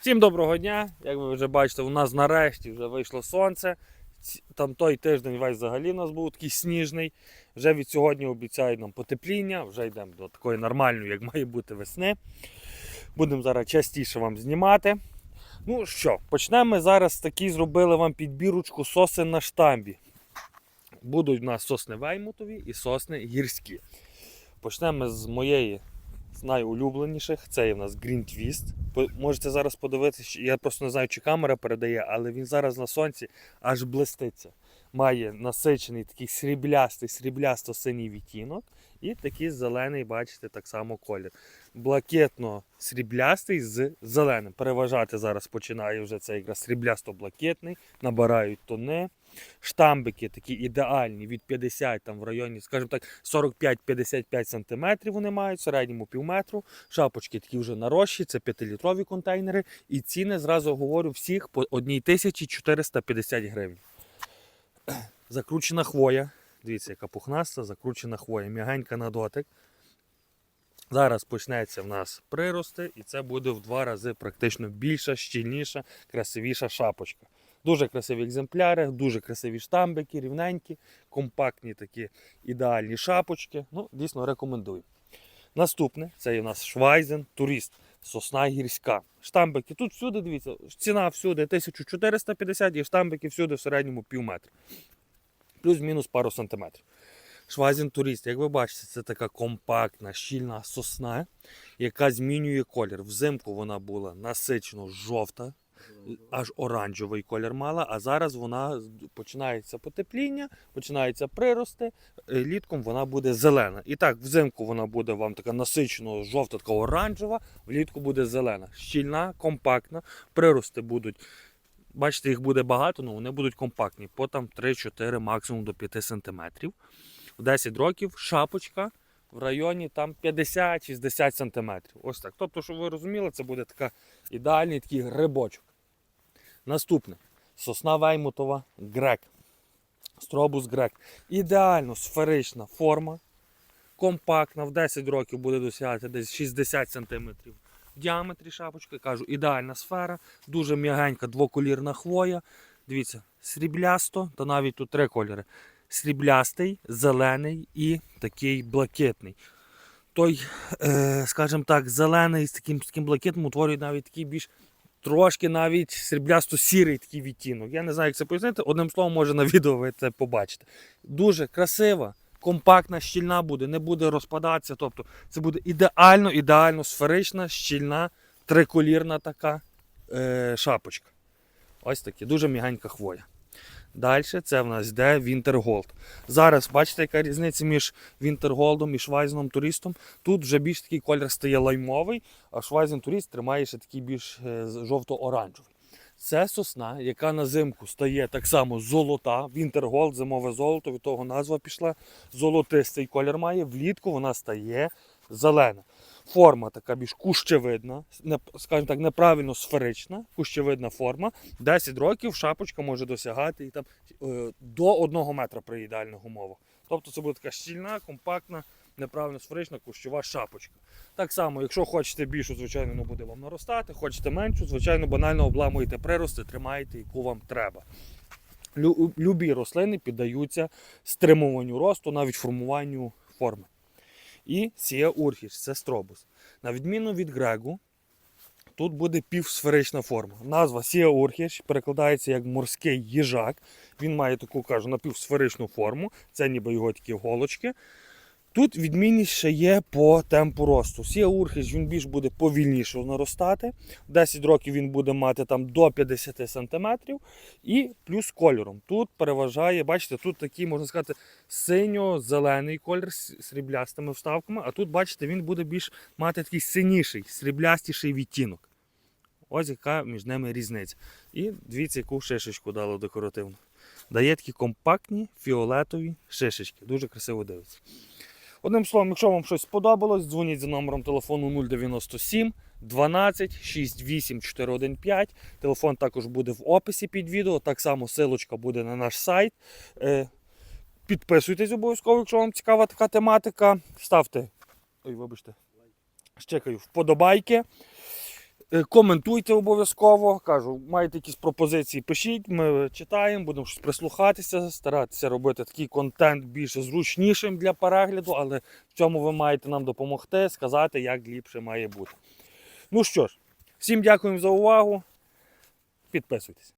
Всім доброго дня! Як ви вже бачите, у нас нарешті вже вийшло сонце. Там той тиждень весь взагалі у нас був такий сніжний. Вже від сьогодні обіцяють нам потепління, вже йдемо до такої нормальної, як має бути весни. Будемо зараз частіше вам знімати. Ну що, почнемо ми зараз такі зробили вам підбірочку сосен на штамбі. Будуть у нас сосни веймутові і сосни гірські. Почнемо з моєї з найулюбленіших. Це є в нас Green Twist. Можете зараз подивитися, я просто не знаю, чи камера передає, але він зараз на сонці аж блиститься. Має насичений такий сріблястий, сріблясто-синій відтінок і такий зелений, бачите, так само колір. Блакитно-сріблястий з зеленим. Переважати зараз починає вже це якраз сріблясто-блакитний, набирають тони. Штамбики такі ідеальні від 50 там в районі, скажімо так, 45-55 см вони мають, в середньому півметру. Шапочки такі вже нарощі, це 5-літрові контейнери. І ціни зразу говорю всіх по 1450 гривень. Закручена хвоя. Дивіться, яка пухнаста, закручена хвоя, м'ягенька на дотик. Зараз почнеться в нас прирости, і це буде в два рази практично більша, щільніша, красивіша шапочка. Дуже красиві екземпляри, дуже красиві штамбики, рівненькі, компактні такі ідеальні шапочки. Ну, дійсно рекомендую. Наступне це у нас Швайзен Турист, сосна гірська. Штамбики тут всюди, дивіться, ціна всюди 1450 і штамбики всюди в середньому пів метра. Плюс-мінус пару сантиметрів. Швайзен Турист, як ви бачите, це така компактна, щільна сосна, яка змінює колір. Взимку вона була насичено жовта, аж оранжевий колір мала, а зараз вона починається потепління, починаються прирости, е, літком вона буде зелена. І так, взимку вона буде вам така насичено жовта, така оранжева, влітку буде зелена. Щільна, компактна, прирости будуть. Бачите, їх буде багато, але вони будуть компактні, по там 3-4, максимум до 5 см. В 10 років шапочка в районі там 50-60 см. Ось так. Тобто, щоб ви розуміли, це буде така ідеальний такий грибочок. Наступне сосна веймутова грек. Стробус грек. Ідеально сферична форма. Компактна, в 10 років буде досягати десь 60 см в діаметрі шапочки. Кажу, ідеальна сфера, дуже м'ягенька двоколірна хвоя. Дивіться, сріблясто, та навіть тут три кольори. Сріблястий, зелений і такий блакитний. Той, е, скажімо так, зелений з таким, з таким блакитним утворює навіть такий більш трошки навіть сріблясто-сірий такий відтінок. Я не знаю, як це пояснити. Одним словом, може на відео ви це побачите. Дуже красива, компактна, щільна буде, не буде розпадатися. Тобто це буде ідеально, ідеально сферична, щільна, триколірна така е, шапочка. Ось такі, дуже м'ягенька хвоя. Далі це в нас йде Wintergold. Зараз бачите, яка різниця між Wintergoldом і Швайзеном туристом. Тут вже більш такий колір стає лаймовий, а Швайзен турист тримає ще такий більш е, жовто-оранжевий. Це сосна, яка на зимку стає так само золота. Wintergold, зимове золото, від того назва пішла. Золотистий колір має. Влітку вона стає зелена. Форма така більш кущевидна, скажімо так, неправильно сферична, кущевидна форма. 10 років шапочка може досягати і там, е, до 1 метра при ідеальних умовах. Тобто це буде така щільна, компактна, неправильно сферична кущова шапочка. Так само, якщо хочете більшу, звичайно, воно буде вам наростати, хочете меншу, звичайно, банально обламуєте прирости, тримаєте, яку вам треба. Лю- Любі рослини піддаються стримуванню росту, навіть формуванню форми. І сія урхіш, це стробус. На відміну від грегу, тут буде півсферична форма. Назва сія урхіш перекладається як морський їжак. Він має таку, кажу, напівсферичну форму. Це ніби його такі голочки. Тут відмінність ще є по темпу росту. Сія урхіш він більш буде повільніше наростати. 10 років він буде мати там до 50 см. І плюс кольором. Тут переважає, бачите, тут такий, можна сказати, синьо-зелений колір з сріблястими вставками, а тут, бачите, він буде більш мати такий синіший, сріблястіший відтінок. Ось яка між ними різниця. І дивіться, яку шишечку дало декоративну. Дає такі компактні фіолетові шишечки. Дуже красиво дивиться. Одним словом, якщо вам щось сподобалось, дзвоніть за номером телефону 097 12 68 415. Телефон також буде в описі під відео. Так само силочка буде на наш сайт. Е, Підписуйтесь обов'язково, якщо вам цікава така тематика. Ставте. Ой, вибачте. Щекаю вподобайки. Е, Коментуйте обов'язково. Кажу, маєте якісь пропозиції, пишіть, ми читаємо, будемо щось прислухатися, старатися робити такий контент більш зручнішим для перегляду, але в цьому ви маєте нам допомогти, сказати, як ліпше має бути. Ну що ж, всім дякуємо за увагу. Підписуйтесь.